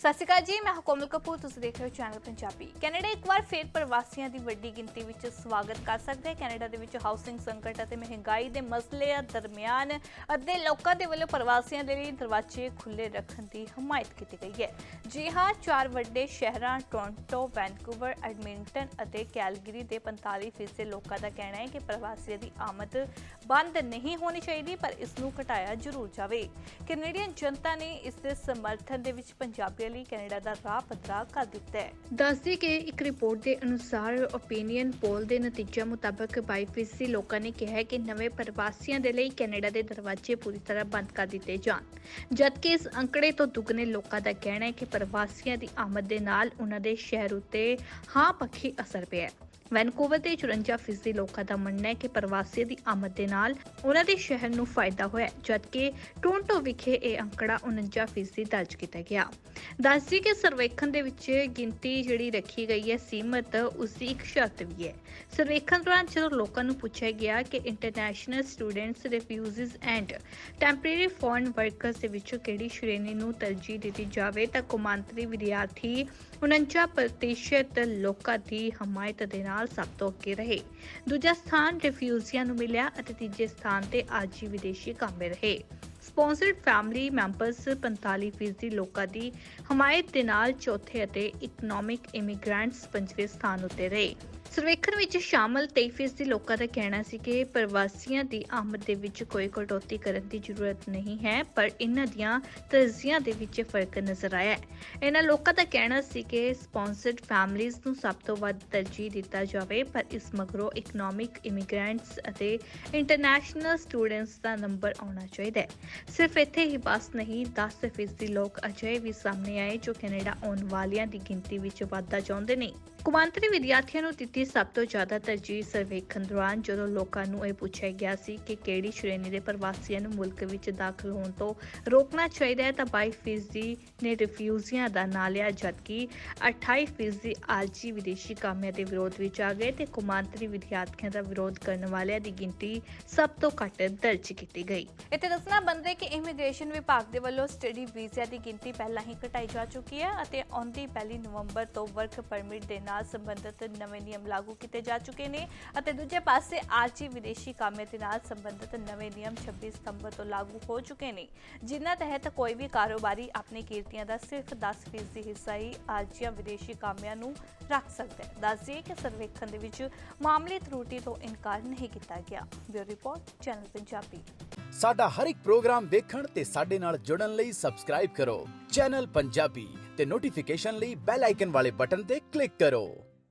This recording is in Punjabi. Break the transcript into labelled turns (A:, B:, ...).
A: ਸਤਿ ਸ਼੍ਰੀ ਅਕਾਲ ਜੀ, ਮੈਂ ਹਾਂ ਕੋਮਲ ਕਪੂਰ, ਤੁਸੀਂ ਦੇਖ ਰਹੇ ਹੋ ਚੈਨਲ ਪੰਜਾਬੀ। ਕੈਨੇਡਾ ਇੱਕ ਵਾਰ ਫੇਰ ਪ੍ਰਵਾਸੀਆਂ ਦੀ ਵੱਡੀ ਗਿਣਤੀ ਵਿੱਚ ਸਵਾਗਤ ਕਰ ਸਕਦਾ ਹੈ। ਕੈਨੇਡਾ ਦੇ ਵਿੱਚ ਹਾਊਸਿੰਗ ਸੰਕਟ ਅਤੇ ਮਹਿੰਗਾਈ ਦੇ ਮਸਲੇ ਦਰਮਿਆਨ ਅੱਧੇ ਲੋਕਾਂ ਦੇ ਵੱਲੋਂ ਪ੍ਰਵਾਸੀਆਂ ਦੇ ਲਈ ਦਰਵਾਜ਼ੇ ਖੁੱਲੇ ਰੱਖਣ ਦੀ ਹਮਾਇਤ ਕੀਤੀ ਗਈ ਹੈ। ਜੀ ਹਾਂ, ਚਾਰ ਵੱਡੇ ਸ਼ਹਿਰਾਂ ਟੋਰਾਂਟੋ, ਵੈਨਕੂਵਰ, ਐਡਮਿੰਟਨ ਅਤੇ ਕੈਲਗਰੀ ਦੇ 45% ਲੋਕਾਂ ਦਾ ਕਹਿਣਾ ਹੈ ਕਿ ਪ੍ਰਵਾਸੀਆਂ ਦੀ ਆਮਦ ਬੰਦ ਨਹੀਂ ਹੋਣੀ ਚਾਹੀਦੀ, ਪਰ ਇਸ ਨੂੰ ਘਟਾਇਆ ਜ਼ਰੂਰ ਜਾਵੇ। ਕੈਨੇਡੀਅਨ ਜਨਤਾ ਨੇ ਇਸ ਦੇ ਸਮਰਥਨ ਦੇ ਵਿੱਚ ਪੰਜਾਬੀ ਪੰਜਾਬੀਆਂ ਲਈ ਕੈਨੇਡਾ ਦਾ ਰਾਹ ਪੱਧਰਾ ਕਰ ਦਿੱਤਾ ਹੈ। ਦੱਸਦੇ ਕਿ ਇੱਕ ਰਿਪੋਰਟ ਦੇ ਅਨੁਸਾਰ ਓਪੀਨੀਅਨ ਪੋਲ ਦੇ ਨਤੀਜਿਆਂ ਮੁਤਾਬਕ 22% ਲੋਕਾਂ ਨੇ ਕਿਹਾ ਕਿ ਨਵੇਂ ਪ੍ਰਵਾਸੀਆਂ ਦੇ ਲਈ ਕੈਨੇਡਾ ਦੇ ਦਰਵਾਜ਼ੇ ਪੂਰੀ ਤਰ੍ਹਾਂ ਬੰਦ ਕਰ ਦਿੱਤੇ ਜਾਣ। ਜਦਕਿ ਇਸ ਅੰਕੜੇ ਤੋਂ ਦੁੱਗਣੇ ਲੋਕਾਂ ਦਾ ਕਹਿਣਾ ਹੈ ਕਿ ਪ੍ਰਵਾਸੀਆਂ ਦੀ ਆਮਦ ਦੇ ਨਾਲ ਉਹਨਾਂ ਦੇ ਸ਼ਹਿਰ ਉੱਤੇ ਹਾਂ ਪੱਖੀ ਅਸਰ ਪਿਆ ਹੈ। ਵੈਨਕੂਵਰ ਦੇ 54% ਲੋਕਾਂ ਦਾ ਮੰਨਣਾ ਹੈ ਕਿ ਪ੍ਰਵਾਸੀ ਦੀ ਆਮਦ ਦੇ ਨਾਲ ਉਹਨਾਂ ਦੇ ਸ਼ਹਿਰ ਨੂੰ ਫਾਇਦਾ ਹੋਇਆ ਜਦਕਿ ਟੋਰਾਂਟੋ ਵਿਖੇ ਇਹ ਅੰਕੜਾ 49% ਦਰਜ ਕੀਤਾ ਗਿਆ। ਦੱਸਦੀ ਕਿ ਸਰਵੇਖਣ ਦੇ ਵਿੱਚ ਗਿਣਤੀ ਜਿਹੜੀ ਰੱਖੀ ਗਈ ਹੈ, ਸੀਮਤ ਉਸ ਦੀ ਇੱਕ ਸ਼ਰਤ ਵੀ ਹੈ। ਸਰਵੇਖਣ ਦੌਰਾਨ ਜਦੋਂ ਲੋਕਾਂ ਨੂੰ ਪੁੱਛਿਆ ਗਿਆ ਕਿ international students refugees and temporary foreign workers ਦੇ ਵਿੱਚੋਂ ਕਿਹੜੀ ਸ਼੍ਰੇਣੀ ਨੂੰ ਤਰਜੀਹ ਦਿੱਤੀ ਜਾਵੇ, ਤਾਂ ਕੌਮਾਂਤਰੀ ਵਿਦਿਆਰਥੀ 49% ਲੋਕਾਂ ਦੀ ਹਮਾਇਤ ਦੇ ਨਾਲ ਸਭ ਤੋਂ ਅੱਗੇ ਰਹੇ। ਦੂਜਾ ਸਥਾਨ ਰਿਫਿਊਜ਼ੀਆਂ ਨੂੰ ਮਿਲਿਆ ਅਤੇ ਤੀਜੇ ਸਥਾਨ ਤੇ ਆਜੀ ਵਿਦੇਸ਼ੀ ਕਾਮੇ ਰਹੇ। ਸਪਾਂਸਰਡ ਫੈਮਿਲੀ ਮੈਂਬਰਸ 45% ਲੋਕਾਂ ਦੀ ਹਮਾਇਤ ਦੇ ਨਾਲ ਚੌਥੇ ਅਤੇ ਇਕਨੋਮਿਕ ਇਮੀਗ੍ਰੈਂਟਸ ਪੰਜਵੇਂ ਸਥਾਨ ਉੱਤੇ ਰਹੇ। ਸਰਵੇਖਣ ਵਿੱਚ ਸ਼ਾਮਲ 23% ਲੋਕਾਂ ਦਾ ਕਹਿਣਾ ਸੀ ਕਿ ਪ੍ਰਵਾਸੀਆਂ ਦੀ ਆਮਦ ਦੇ ਵਿੱਚ ਕੋਈ ਕਟੌਤੀ ਕਰਨ ਦੀ ਜ਼ਰੂਰਤ ਨਹੀਂ ਹੈ, ਪਰ ਇਹਨਾਂ ਦੀਆਂ ਤਰਜੀਹਾਂ ਦੇ ਵਿੱਚ ਫ਼ਰਕ ਨਜ਼ਰ ਆਇਆ ਹੈ। ਇਹਨਾਂ ਲੋਕਾਂ ਦਾ ਕਹਿਣਾ ਸੀ ਕਿ ਸਪਾਂਸਰਡ ਫੈਮਿਲੀਜ਼ ਨੂੰ ਸਭ ਤੋਂ ਵੱਧ ਤਰਜੀਹ ਦਿੱਤਾ ਜਾਵੇ, ਪਰ ਇਸ ਮਗਰੋਂ ਇਕਨੋਮਿਕ ਇਮੀਗ੍ਰੈਂਟਸ ਅਤੇ ਇੰਟਰਨੈਸ਼ਨਲ ਸਟੂਡੈਂਟਸ ਦਾ ਨੰਬਰ ਆਉਣਾ ਚਾਹੀਦਾ ਹੈ। ਸਿਰਫ ਇੱਥੇ ਹੀ ਬਸ ਨਹੀਂ 10% ਲੋਕ ਅਜੇ ਵੀ ਸਾਹਮਣੇ ਆਏ ਜੋ ਕੈਨੇਡਾ ਆਉਣ ਵਾਲਿਆਂ ਦੀ ਗਿਣਤੀ ਵਿੱਚ ਵਾਧਾ ਚਾਹੁੰਦੇ ਨੇ। ਕੁਮਾਂਤਰੀ ਵਿਦਿਆਰਥੀਆਂ ਨੂੰ ਦਿੱਤੀ ਸਭ ਤੋਂ ਜ਼ਿਆਦਾ ਤਰਜੀਹ ਸਰਵੇਖਣ ਦੌਰਾਨ ਜਦੋਂ ਲੋਕਾਂ ਨੂੰ ਇਹ ਪੁੱਛਿਆ ਗਿਆ ਸੀ ਕਿ ਕਿਹੜੀ ਸ਼੍ਰੇਣੀ ਦੇ ਪ੍ਰਵਾਸੀਆਂ ਨੂੰ ਮੁਲਕ ਵਿੱਚ ਦਾਖਲ ਹੋਣ ਤੋਂ ਰੋਕਣਾ ਚਾਹੀਦਾ ਹੈ, ਤਾਂ 22% ਨੇ ਰਿਫਿਊਜ਼ੀਆਂ ਦਾ ਨਾਂ ਲਿਆ, ਜਦਕਿ 28% ਆਲਜੀ ਵਿਦੇਸ਼ੀ ਕਾਮਿਆਂ ਦੇ ਵਿਰੋਧ ਵਿੱਚ ਆ ਗਏ ਤੇ ਕੁਮਾਂਤਰੀ ਵਿਦਿਆਰਥੀਆਂ ਦਾ ਵਿਰੋਧ ਕਰਨ ਵਾਲਿਆਂ ਦੀ ਗਿਣਤੀ ਸਭ ਤੋਂ ਘੱਟ ਦਰਜ ਕੀਤੀ ਗਈ। ਇੱਥੇ ਦੱਸਣਾ ਬੰਦੇ ਕਿ ਇਮੀਗ੍ਰੇਸ਼ਨ ਵਿਭਾਗ ਦੇ ਵੱਲੋਂ ਸਟੱਡੀ ਵੀਜ਼ਾ ਦੀ ਗਿਣਤੀ ਪਹਿਲਾਂ ਹੀ ਘਟਾਈ ਜਾ ਚੁੱਕੀ ਹੈ ਅਤੇ ਆਉਂਦੀ ਪਹਿਲੀ ਨਵੰਬਰ ਤੋਂ ਵਰਕ ਪਰਮਿਟ ਦੇ ਨਾਲ ਸੰਬੰਧਿਤ ਨਵੇਂ ਨਿਯਮ ਲਾਗੂ ਕੀਤੇ ਜਾ ਚੁੱਕੇ ਨੇ ਅਤੇ ਦੂਜੇ ਪਾਸੇ ਆਰਜੀ ਵਿਦੇਸ਼ੀ ਕਾਮੇ ਦੇ ਨਾਲ ਸੰਬੰਧਿਤ ਨਵੇਂ ਨਿਯਮ 26 ਸਤੰਬਰ ਤੋਂ ਲਾਗੂ ਹੋ ਚੁੱਕੇ ਨੇ, ਜਿਨ੍ਹਾਂ ਤਹਿਤ ਕੋਈ ਵੀ ਕਾਰੋਬਾਰੀ ਆਪਣੀ ਕੀਰਤੀਆਂ ਦਾ ਸਿਰਫ 10% ਦੀ ਹਿੱਸਾ ਹੀ ਆਰਜੀਆ ਵਿਦੇਸ਼ੀ ਕਾਮਿਆਂ ਨੂੰ ਰੱਖ ਸਕਦਾ ਹੈ। ਦੱਸਦੀਏ ਕਿ ਸਰਵੇਖਣ ਦੇ ਵਿੱਚ ਮਾਮਲੇ ਤਰੁਟੀ ਤੋਂ ਇਨਕਾਰ ਨਹੀਂ ਕੀਤਾ ਗਿਆ। Bureau report, channel Punjabi.
B: ਸਾਡਾ ਹਰ ਇੱਕ ਪ੍ਰੋਗਰਾਮ ਦੇਖਣ ਤੇ ਸਾਡੇ ਨਾਲ ਜੁੜਨ ਲਈ ਸਬਸਕ੍ਰਾਈਬ ਕਰੋ। ਚੈਨਲ ਪੰਜਾਬੀ ਤੇ ਨੋਟੀਫਿਕੇਸ਼ਨ ਲਈ ਬੈਲ ਆਈਕਨ ਵਾਲੇ ਬਟਨ ਤੇ ਕਲਿੱਕ ਕਰੋ। Idol